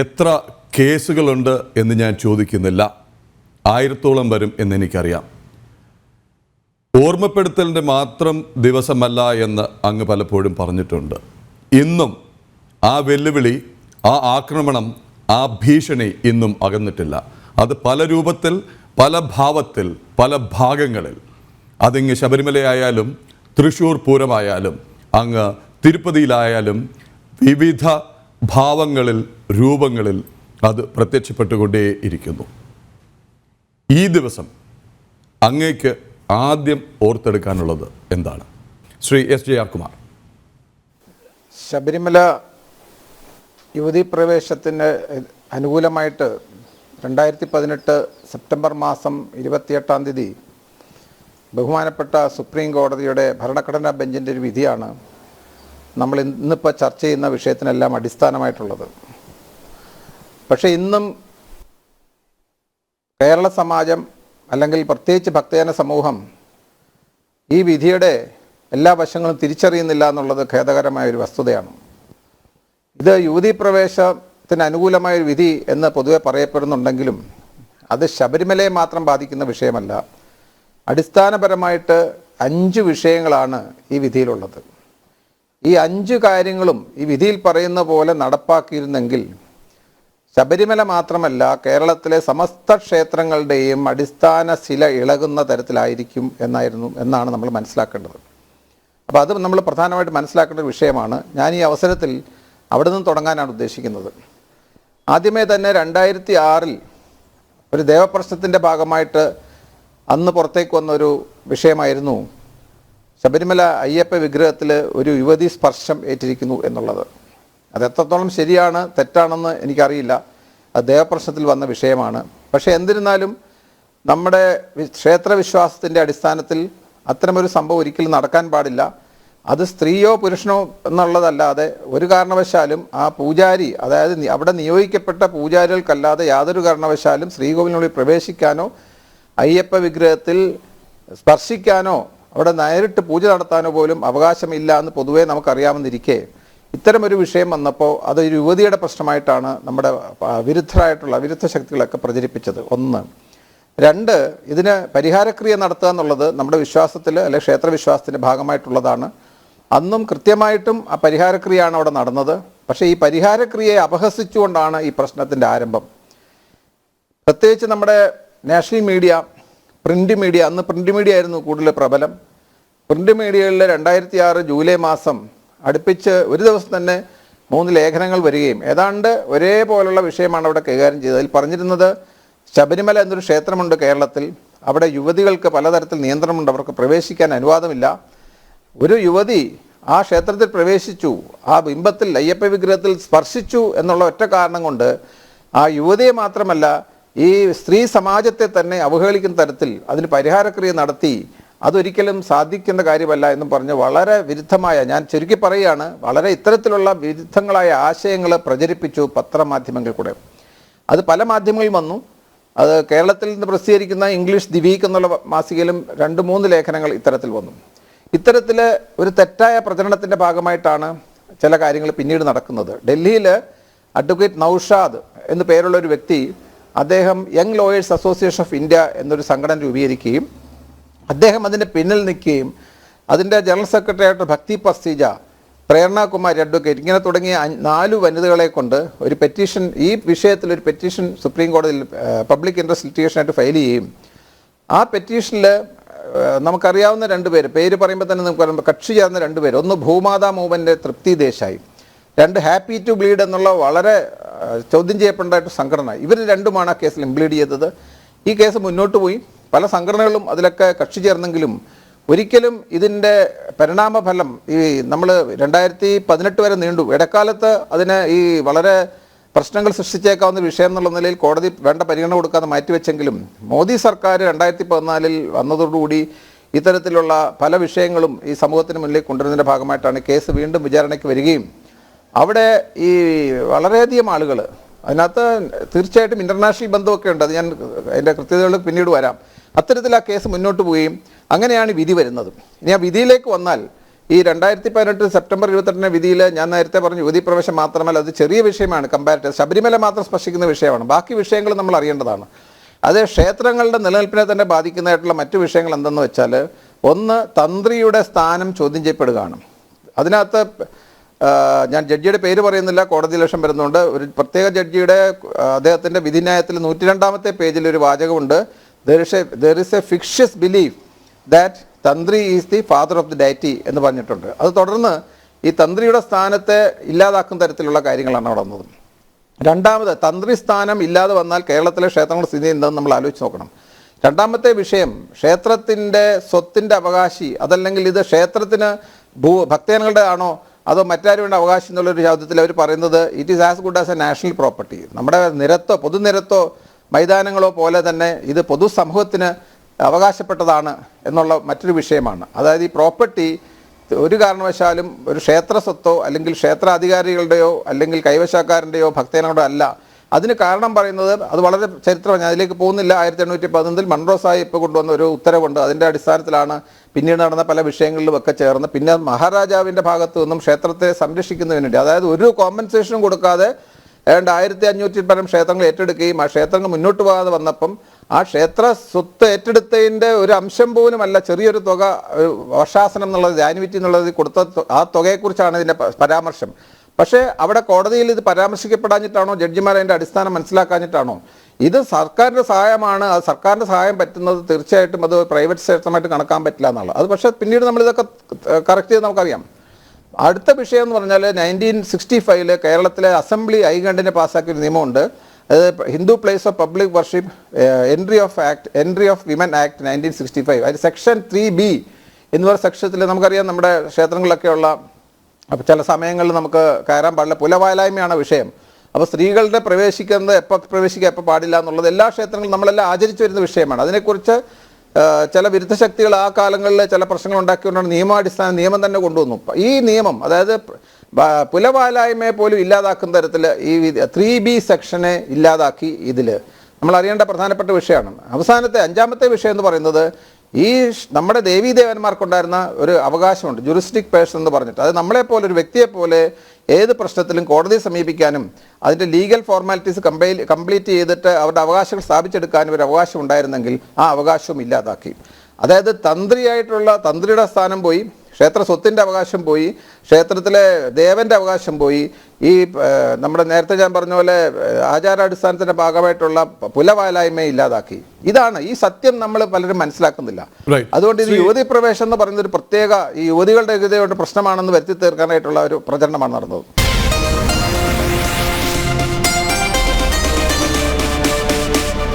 എത്ര കേസുകളുണ്ട് എന്ന് ഞാൻ ചോദിക്കുന്നില്ല. ആയിരത്തോളം വരും എന്ന് എന്നെനിക്കറിയാം ഓർമ്മപ്പെടുത്തലിന്റെ മാത്രം ദിവസമല്ല എന്ന് അങ്ങ് പലപ്പോഴും പറഞ്ഞിട്ടുണ്ട്. ഇന്നും ആ വെല്ലുവിളി ആ ആക്രമണം ആ ഭീഷണി ഇന്നും അകന്നിട്ടില്ല. അത് പല രൂപത്തിൽ പല ഭാവത്തിൽ പല ഭാഗങ്ങളിൽ. അതിങ്ങ് ശബരിമലയായാലും തൃശ്ശൂർ പൂരമായാലും അങ്ങ് തിരുപ്പതിയിലായാലും വിവിധ ഭാവങ്ങളിൽ രൂപങ്ങളിൽ അത് പ്രത്യക്ഷപ്പെട്ടുകൊണ്ടേയിരിക്കുന്നു ഈ ദിവസം അങ്ങേക്ക് ആദ്യം ഓർത്തെടുക്കാനുള്ളത് എന്താണ്? Shri S J R Kumar. Sabarimala യുവതീ പ്രവേശത്തിന് അനുകൂലമായിട്ട് രണ്ടായിരത്തി പതിനെട്ട് സെപ്റ്റംബർ മാസം ഇരുപത്തിയെട്ടാം തീയതി ബഹുമാനപ്പെട്ട സുപ്രീം കോടതിയുടെ ഭരണഘടനാ ബെഞ്ചിന്റെ ഒരു വിധിയാണ് നമ്മൾ ഇന്നിപ്പോൾ ചർച്ച ചെയ്യുന്ന വിഷയത്തിനെല്ലാം അടിസ്ഥാനമായിട്ടുള്ളത്. പക്ഷേ ഇന്നും കേരള സമാജം അല്ലെങ്കിൽ പ്രത്യേകിച്ച് ഭക്തജന സമൂഹം ഈ വിധിയുടെ എല്ലാ വശങ്ങളും തിരിച്ചറിയുന്നില്ല എന്നുള്ളത് ഖേദകരമായ ഒരു വസ്തുതയാണ്. ഇത് യുവതി പ്രവേശത്തിന് അനുകൂലമായ ഒരു വിധി എന്ന് പൊതുവെ പറയപ്പെടുന്നുണ്ടെങ്കിലും അത് ശബരിമലയെ മാത്രം ബാധിക്കുന്ന വിഷയമല്ല. അടിസ്ഥാനപരമായിട്ട് അഞ്ച് വിഷയങ്ങളാണ് ഈ വിധിയിലുള്ളത്. ഈ അഞ്ച് കാര്യങ്ങളും ഈ വിധിയിൽ പറയുന്ന പോലെ നടപ്പാക്കിയിരുന്നെങ്കിൽ ശബരിമല മാത്രമല്ല കേരളത്തിലെ സമസ്ത ക്ഷേത്രങ്ങളുടെയും അടിസ്ഥാന ശില ഇളകുന്ന തരത്തിലായിരിക്കും എന്നായിരുന്നു എന്നാണ് നമ്മൾ മനസ്സിലാക്കേണ്ടത്. അപ്പോൾ അത് നമ്മൾ പ്രധാനമായിട്ട് മനസ്സിലാക്കേണ്ട ഒരു വിഷയമാണ്. ഞാൻ ഈ അവസരത്തിൽ അവിടെ നിന്ന് തുടങ്ങാനാണ് ഉദ്ദേശിക്കുന്നത്. ആദ്യമേ തന്നെ രണ്ടായിരത്തി ആറിൽ ഒരു ദേവപ്രശ്നത്തിന്റെ ഭാഗമായിട്ട് അന്ന് പുറത്തേക്ക് വന്നൊരു വിഷയമായിരുന്നു ശബരിമല അയ്യപ്പ വിഗ്രഹത്തിൽ ഒരു യുവതി സ്പർശം ഏറ്റിരിക്കുന്നു എന്നുള്ളത്. അത് എത്രത്തോളം ശരിയാണ് തെറ്റാണെന്ന് എനിക്കറിയില്ല. അത് ദേവപ്രശ്നത്തിൽ വന്ന വിഷയമാണ്. പക്ഷേ എന്നിരുന്നാലും നമ്മുടെ ക്ഷേത്ര ക്ഷേത്രവിശ്വാസത്തിന്റെ അടിസ്ഥാനത്തിൽ അത്തരമൊരു സംഭവം ഒരിക്കലും നടക്കാൻ പാടില്ല. അത് സ്ത്രീയോ പുരുഷനോ എന്നുള്ളതല്ലാതെ ഒരു കാരണവശാലും ആ പൂജാരി അതായത് അവിടെ നിയോഗിക്കപ്പെട്ട പൂജാരികൾക്കല്ലാതെ യാതൊരു കാരണവശാലും ശ്രീകോവിലിനുള്ളിൽ പ്രവേശിക്കാനോ അയ്യപ്പ വിഗ്രഹത്തിൽ സ്പർശിക്കാനോ അവിടെ നേരിട്ട് പൂജ നടത്താനോ പോലും അവകാശമില്ല എന്ന് പൊതുവേ നമുക്കറിയാമെന്നിരിക്കെ ഇത്തരമൊരു വിഷയം വന്നപ്പോൾ അത് ഒരു യുവതിയുടെ പ്രശ്നമായിട്ടാണ് നമ്മുടെ വിരുദ്ധരായിട്ടുള്ള വിരുദ്ധ ശക്തികളൊക്കെ പ്രചരിപ്പിച്ചത്. ഒന്ന്. രണ്ട് ഇതിന് പരിഹാരക്രിയ നടത്തുക എന്നുള്ളത് നമ്മുടെ വിശ്വാസത്തിൽ അല്ലെ ക്ഷേത്രവിശ്വാസത്തിന്റെ ഭാഗമായിട്ടുള്ളതാണ്. അന്നും കൃത്യമായിട്ടും ആ പരിഹാരക്രിയയാണ് അവിടെ നടന്നത്. പക്ഷേ ഈ പരിഹാരക്രിയയെ അപഹസിച്ചുകൊണ്ടാണ് ഈ പ്രശ്നത്തിന്റെ ആരംഭം. പ്രത്യേകിച്ച് നമ്മുടെ നാഷണൽ മീഡിയ പ്രിന്റ് മീഡിയ അന്ന് പ്രിന്റ് മീഡിയ ആയിരുന്നു കൂടുതൽ പ്രബലം. പ്രിന്റ് മീഡിയകളിൽ രണ്ടായിരത്തി ആറ് ജൂലൈ മാസം അടുപ്പിച്ച് ഒരു ദിവസം തന്നെ മൂന്ന് ലേഖനങ്ങൾ വരികയും ഏതാണ്ട് ഒരേപോലുള്ള വിഷയമാണ് അവിടെ കൈകാര്യം ചെയ്തത്. അതിൽ പറഞ്ഞിരുന്നത് ശബരിമല എന്നൊരു ക്ഷേത്രമുണ്ട് കേരളത്തിൽ. അവിടെ യുവതികൾക്ക് പലതരത്തിൽ നിയന്ത്രണമുണ്ട് അവർക്ക് പ്രവേശിക്കാൻ അനുവാദമില്ല. ഒരു യുവതി ആ ക്ഷേത്രത്തിൽ പ്രവേശിച്ചു ആ ബിംബത്തിൽ അയ്യപ്പ വിഗ്രഹത്തിൽ സ്പർശിച്ചു എന്നുള്ള ഒറ്റ കാരണം കൊണ്ട് ആ യുവതിയെ മാത്രമല്ല ഈ സ്ത്രീ സമാജത്തെ തന്നെ അവഹേളിക്കുന്ന തരത്തിൽ അതിന് പരിഹാരക്രിയ നടത്തി അതൊരിക്കലും സാധിക്കുന്ന കാര്യമല്ല എന്നും പറഞ്ഞ് വളരെ വിരുദ്ധമായ ഞാൻ ചുരുക്കി പറയുകയാണ് വളരെ ഇത്തരത്തിലുള്ള വിരുദ്ധങ്ങളായ ആശയങ്ങൾ പ്രചരിപ്പിച്ചു പത്രമാധ്യമങ്ങൾ കൂടെ. അത് പല മാധ്യമങ്ങളിൽ വന്നു. അത് കേരളത്തിൽ നിന്ന് പ്രസിദ്ധീകരിക്കുന്ന ഇംഗ്ലീഷ് ദിവീക് എന്നുള്ള മാസികയിലും രണ്ട് മൂന്ന് ലേഖനങ്ങൾ ഇത്തരത്തിൽ വന്നു. ഇത്തരത്തിൽ ഒരു തെറ്റായ പ്രചരണത്തിന്റെ ഭാഗമായിട്ടാണ് ചില കാര്യങ്ങൾ പിന്നീട് നടക്കുന്നത്. ഡൽഹിയിൽ അഡ്വക്കേറ്റ് നൌഷാദ് എന്നു പേരുള്ള ഒരു വ്യക്തി അദ്ദേഹം young lawyers association of India എന്നൊരു സംഘടന രൂപീകരിക്കുകയും അദ്ദേഹം അതിന്റെ പിന്നിൽ നിൽക്കുകയും അതിന്റെ ജനറൽ സെക്രട്ടറി ആയിട്ട് ഭക്തി പസ്തീജ പ്രേരണകുമാരി അഡ്വക്കേറ്റ് ഇങ്ങനെ തുടങ്ങിയ നാലു വനിതകളെ കൊണ്ട് ഒരു പെറ്റീഷൻ ഈ വിഷയത്തിൽ ഒരു പെറ്റീഷൻ സുപ്രീം കോടതിയിൽ പബ്ലിക് ഇൻട്രസ്റ്റ് ലിറ്റിഗേഷനായിട്ട് ഫയൽ ചെയ്യുകയും ആ പെറ്റീഷനിൽ നമുക്കറിയാവുന്ന രണ്ട് പേര് പേര് പറയുമ്പോൾ തന്നെ നമുക്ക് കക്ഷി ചേർന്ന രണ്ട് പേര്. ഒന്ന് ഭൂമാതാ മൂവന്റെ തൃപ്തി ദേശായി. രണ്ട് ഹാപ്പി ടു ബ്ലീഡ് എന്നുള്ള വളരെ ചോദ്യം ചെയ്യപ്പെടേണ്ട സംഘടന. ഇവർ രണ്ടുമാണ് ആ കേസിൽ ഇംപ്ലീഡ് ചെയ്തത്. ഈ കേസ് മുന്നോട്ട് പോയി. പല സംഘടനകളും അതിലൊക്കെ കക്ഷി ചേർന്നെങ്കിലും ഒരിക്കലും ഇതിന്റെ പരിണാമഫലം ഈ നമ്മൾ രണ്ടായിരത്തി പതിനെട്ട് വരെ നീണ്ടു. ഇടക്കാലത്ത് അതിന് ഈ വളരെ പ്രശ്നങ്ങൾ സൃഷ്ടിച്ചേക്കാവുന്ന വിഷയം എന്നുള്ള നിലയിൽ കോടതി വേണ്ട പരിഗണന കൊടുക്കാതെ മാറ്റിവെച്ചെങ്കിലും മോദി സർക്കാർ രണ്ടായിരത്തി പതിനാലിൽ വന്നതോടുകൂടി ഇത്തരത്തിലുള്ള പല വിഷയങ്ങളും ഈ സമൂഹത്തിന് മുന്നിലേക്ക് കൊണ്ടുവരുന്നതിന്റെ ഭാഗമായിട്ടാണ് കേസ് വീണ്ടും വിചാരണയ്ക്ക് വരികയും അവിടെ ഈ വളരെയധികം ആളുകൾ അതിനകത്ത് തീർച്ചയായിട്ടും ഇന്റർനാഷണൽ ബന്ധമൊക്കെ ഉണ്ട്. അത് ഞാൻ അതിന്റെ കൃത്യതകൾ പിന്നീട് വരാം. അത്തരത്തിൽ ആ കേസ് മുന്നോട്ട് പോവുകയും അങ്ങനെയാണ് വിധി വരുന്നത്. ഇനി ആ വിധിയിലേക്ക് വന്നാൽ ഈ രണ്ടായിരത്തി പതിനെട്ട് സെപ്റ്റംബർ ഇരുപത്തെട്ടിന് വിധിയിൽ ഞാൻ നേരത്തെ പറഞ്ഞു യുവതി പ്രവേശം മാത്രമല്ല അത് ചെറിയ വിഷയമാണ് കമ്പാരിറ്റീവ് ശബരിമല മാത്രം സ്പർശിക്കുന്ന വിഷയമാണ്. ബാക്കി വിഷയങ്ങൾ നമ്മൾ അറിയേണ്ടതാണ്. അത് ക്ഷേത്രങ്ങളുടെ നിലനിൽപ്പിനെ തന്നെ ബാധിക്കുന്നതായിട്ടുള്ള മറ്റു വിഷയങ്ങൾ എന്തെന്ന് വെച്ചാൽ ഒന്ന് തന്ത്രിയുടെ സ്ഥാനം ചോദ്യം ചെയ്യപ്പെടുകയാണ്. അതിനകത്ത് ഞാൻ ജഡ്ജിയുടെ പേര് പറയുന്നില്ല കോടതി ലക്ഷം വരുന്നുണ്ട്. ഒരു പ്രത്യേക ജഡ്ജിയുടെ അദ്ദേഹത്തിന്റെ വിധിന്യായത്തിൽ നൂറ്റി രണ്ടാമത്തെ പേജിൽ ഒരു വാചകമുണ്ട്. There is a there is a fictitious belief that tantri is the father of the deity എന്ന് പറഞ്ഞിട്ടുണ്ട്. അത് തുടർന്ന് ഈ തന്ത്രിയുടെ സ്ഥാനത്തെ ഇല്ലാതാക്കുന്ന തരത്തിലുള്ള കാര്യങ്ങളാണ് അവിടെ വന്നത്. രണ്ടാമത് തന്ത്രി സ്ഥാനം ഇല്ലാതെ വന്നാൽ കേരളത്തിലെ ക്ഷേത്രങ്ങളുടെ സ്ഥിതി എന്താണെന്ന് നമ്മൾ ആലോചിച്ച് നോക്കണം. രണ്ടാമത്തെ വിഷയം ക്ഷേത്രത്തിന്റെ സ്വത്തിന്റെ അവകാശി അതല്ലെങ്കിൽ ഇത് ക്ഷേത്രത്തിന് ഭൂ ഭക്തജനങ്ങളുടെ ആണോ അതോ മറ്റാരുടെ അവകാശം എന്നുള്ളൊരു ശബ്ദത്തിൽ അവർ പറയുന്നത് it is as good as a national property നമ്മുടെ നിരത്തോ പൊതുനിരത്തോ മൈതാനങ്ങളോ പോലെ തന്നെ ഇത് പൊതുസമൂഹത്തിന് അവകാശപ്പെട്ടതാണ് എന്നുള്ള മറ്റൊരു വിഷയമാണ്. അതായത് ഈ പ്രോപ്പർട്ടി ഒരു കാരണവശാലും ഒരു ക്ഷേത്ര സ്വത്തോ അല്ലെങ്കിൽ ക്ഷേത്ര അധികാരികളുടെയോ അല്ലെങ്കിൽ കൈവശക്കാരന്റെയോ ഭക്തനോടോ അല്ല. അതിന് കാരണം പറയുന്നത് അത് വളരെ ചരിത്രം ഞാൻ അതിലേക്ക് പോകുന്നില്ല. ആയിരത്തി എണ്ണൂറ്റി പതിനൊന്നിൽ മൺറോ സാഹിബ് കൊണ്ടുവന്ന ഒരു ഉത്തരവുണ്ട്. അതിന്റെ അടിസ്ഥാനത്തിലാണ് പിന്നീട് നടന്ന പല വിഷയങ്ങളിലും ഒക്കെ ചേർന്ന് പിന്നെ മഹാരാജാവിന്റെ ഭാഗത്തു നിന്നും ക്ഷേത്രത്തെ സംരക്ഷിക്കുന്നതിന് വേണ്ടി അതായത് ഒരു കോമ്പൻസേഷനും കൊടുക്കാതെ ഏതാണ്ട് ആയിരത്തി അഞ്ഞൂറ്റി പരം ക്ഷേത്രങ്ങൾ ഏറ്റെടുക്കുകയും ആ ക്ഷേത്രങ്ങൾ മുന്നോട്ട് പോകാതെ വന്നപ്പം ആ ക്ഷേത്ര സ്വത്ത് ഏറ്റെടുത്തതിന്റെ ഒരു അംശം പോലും അല്ല ചെറിയൊരു തുക വർഷാസനം എന്നുള്ളത് ജാനുവിറ്റി എന്നുള്ളത് കൊടുത്ത ആ തുകയെക്കുറിച്ചാണ് ഇതിന്റെ പരാമർശം. പക്ഷേ അവിടെ കോടതിയിൽ ഇത് പരാമർശിക്കപ്പെടാഞ്ഞിട്ടാണോ ജഡ്ജിമാർ അതിന്റെ അടിസ്ഥാനം മനസ്സിലാക്കാഞ്ഞിട്ടാണോ? ഇത് സർക്കാരിന്റെ സഹായമാണ് അത് സർക്കാരിന്റെ സഹായം പറ്റുന്നത് തീർച്ചയായിട്ടും അത് പ്രൈവറ്റ് ക്ഷേത്രമായിട്ട് കണക്കാൻ പറ്റില്ല എന്നുള്ളത് അത് പക്ഷേ പിന്നീട് നമ്മളിതൊക്കെ കറക്റ്റ് ചെയ്ത് നമുക്കറിയാം. അടുത്ത വിഷയം എന്ന് പറഞ്ഞാൽ നയന്റീൻ സിക്സ്റ്റി ഫൈവിൽ കേരളത്തിലെ അസംബ്ലി ഐകണ്ടിനെ പാസ്സാക്കിയ ഒരു നിയമമുണ്ട്. അത് Hindu place of public worship entry of act entry of women act nineteen sixty five അതിൽ സെക്ഷൻ ത്രീ ബി എന്ന് പറയുന്ന സെക്ഷത്തിൽ നമുക്കറിയാം നമ്മുടെ ക്ഷേത്രങ്ങളിലൊക്കെയുള്ള അപ്പോൾ ചില സമയങ്ങളിൽ നമുക്ക് കയറാൻ പാടില്ല. പുലവാലായ്മയാണ് വിഷയം. അപ്പോൾ സ്ത്രീകളുടെ പ്രവേശിക്കുന്നത് എപ്പോൾ പ്രവേശിക്കുക എപ്പോൾ പാടില്ല എന്നുള്ളത് എല്ലാ ക്ഷേത്രങ്ങളും നമ്മളെല്ലാം ആചരിച്ചു വരുന്ന വിഷയമാണ്. അതിനെക്കുറിച്ച് ചില വിരുദ്ധ ശക്തികൾ ആ കാലങ്ങളിൽ ചില പ്രശ്നങ്ങൾ ഉണ്ടാക്കിക്കൊണ്ടാണ് നിയമാടിസ്ഥാന നിയമം തന്നെ കൊണ്ടുവന്നു. ഈ നിയമം അതായത് പുലവാലായ്മയെ പോലും ഇല്ലാതാക്കുന്ന തരത്തിൽ ഈ ത്രീ ബി സെക്ഷനെ ഇല്ലാതാക്കി ഇതിൽ നമ്മൾ അറിയേണ്ട പ്രധാനപ്പെട്ട വിഷയമാണ്. അവസാനത്തെ അഞ്ചാമത്തെ വിഷയം എന്ന് പറയുന്നത് ഈ നമ്മുടെ നമ്മുടെ ദേവീദേവന്മാർക്കുണ്ടായിരുന്ന ഒരു അവകാശമുണ്ട് ജുറിസ്റ്റിക് പേഴ്സൺ എന്ന് പറഞ്ഞിട്ട്. അത് നമ്മളെപ്പോലെ ഒരു വ്യക്തിയെപ്പോലെ ഏത് പ്രശ്നത്തിലും കോടതിയെ സമീപിക്കാനും അതിന്റെ ലീഗൽ ഫോർമാലിറ്റീസ് കംപ്ലീ കംപ്ലീറ്റ് ചെയ്തിട്ട് അവരുടെ അവകാശങ്ങൾ സ്ഥാപിച്ചെടുക്കാനും ഒരു അവകാശം ഉണ്ടായിരുന്നെങ്കിൽ ആ അവകാശവും ഇല്ലാതാക്കി. അതായത് തന്ത്രിയായിട്ടുള്ള തന്ത്രിയുടെ സ്ഥാനം പോയി ക്ഷേത്ര സ്വത്തിന്റെ അവകാശം പോയി ക്ഷേത്രത്തിലെ ദേവന്റെ അവകാശം പോയി. ഈ നമ്മുടെ നേരത്തെ ഞാൻ പറഞ്ഞ പോലെ ആചാരാടിസ്ഥാനത്തിന്റെ ഭാഗമായിട്ടുള്ള പുലവാലായ്മയെ ഇല്ലാതാക്കി. ഇതാണ് ഈ സത്യം നമ്മൾ പലരും മനസ്സിലാക്കുന്നില്ല. അതുകൊണ്ട് ഇത് യുവതി പ്രവേശം എന്ന് പറയുന്ന ഒരു പ്രത്യേക ഈ യുവതികളുടെ എതിരെയുള്ള പ്രശ്നമാണെന്ന് വരുത്തി തീർക്കാനായിട്ടുള്ള ഒരു പ്രചരണമാണ് നടന്നത്.